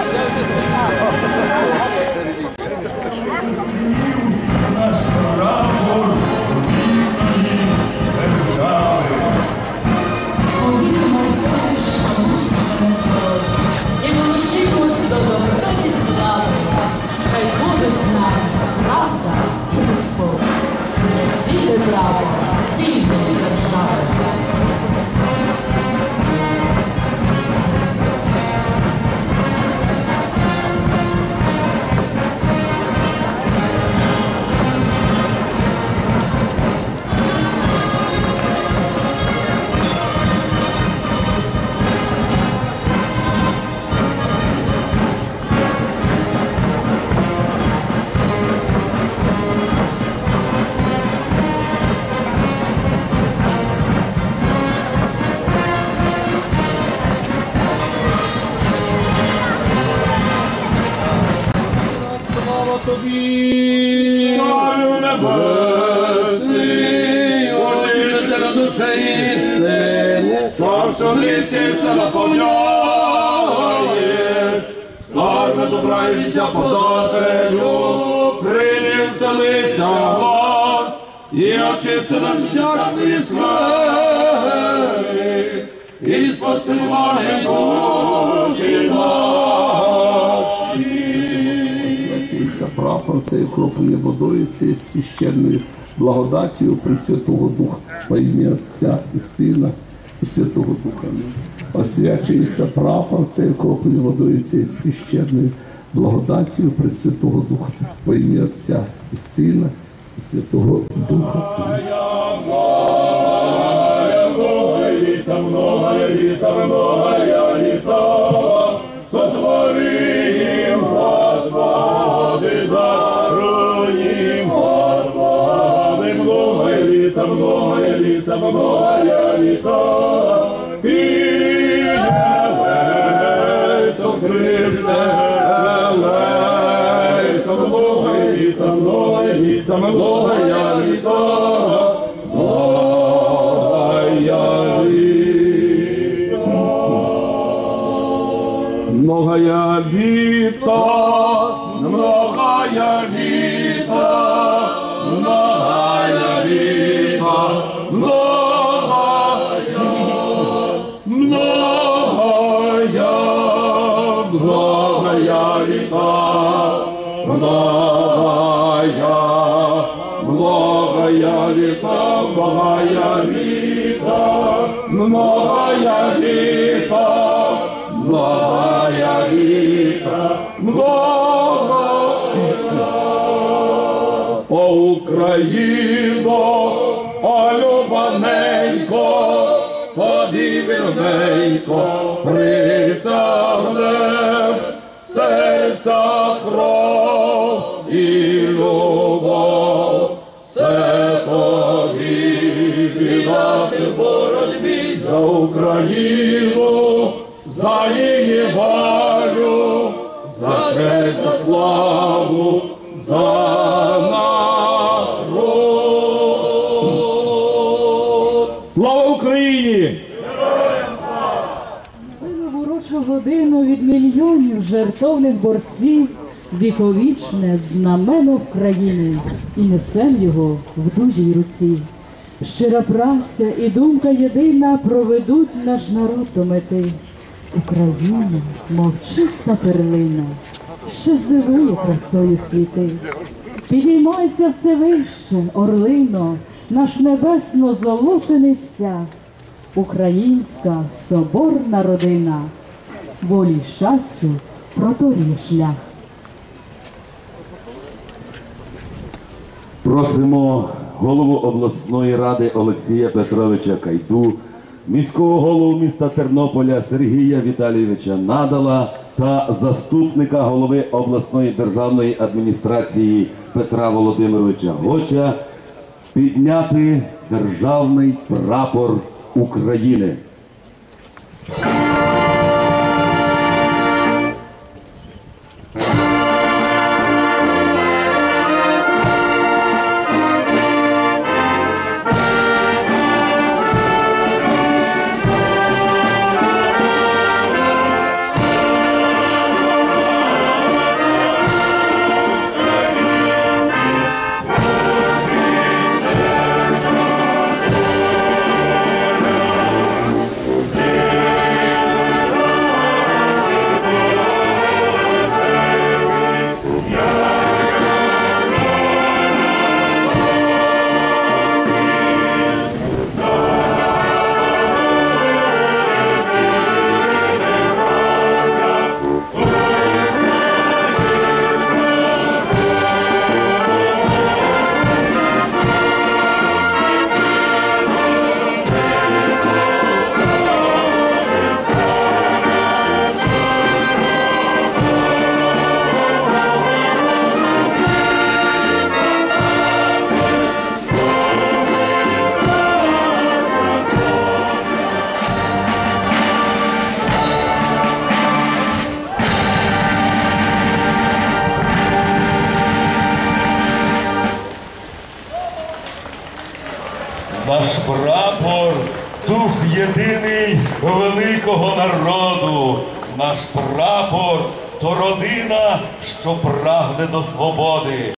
І тобі, Царю небесний, утішителя душі істини, що всю лісі все наповняєш, скарби добра і життя подателю, прийми вселися вас, і очисти нас всякої смерти, і спаси ваші душі наші. Святиться прапор цією кроплею водою, цією священною благодаттю Пресвятого Духа во ім'я Отця і Сина і Святого Духа. Освячується прапор цією кроплею водою, цією священною благодаттю Пресвятого Духа во ім'я Отця і Сина і Святого Духа. Амінь. літа, многое літа, Христе, Єлесо, многое літа, многое літа, многое літа, Многая літа, многая літа, многая літа, многая многая літа, многая літа, многая літа, многая літа, многая. О Україно, о любаненько, тобі вірненько присягнем серця кров за її волю, за честь, за славу, за народ. Слава Україні! В урочу годину від мільйонів жертовних борців віковічне знамено України і несем його в дужій руці. Щира праця і думка єдина проведуть наш народ до мети. Україна, мовчиста перлина, що здивує красою світи. Підіймайся все вище, орлино, наш небесно золочений стяг. Українська соборна родина, волі часу проторює шлях. Просимо голову обласної ради Олексія Петровича Кайду, міського голову міста Тернополя Сергія Віталійовича Надала та заступника голови обласної державної адміністрації Петра Володимировича Гоча підняти державний прапор України. Наш прапор дух єдиний великого народу. Наш прапор то родина, що прагне до свободи.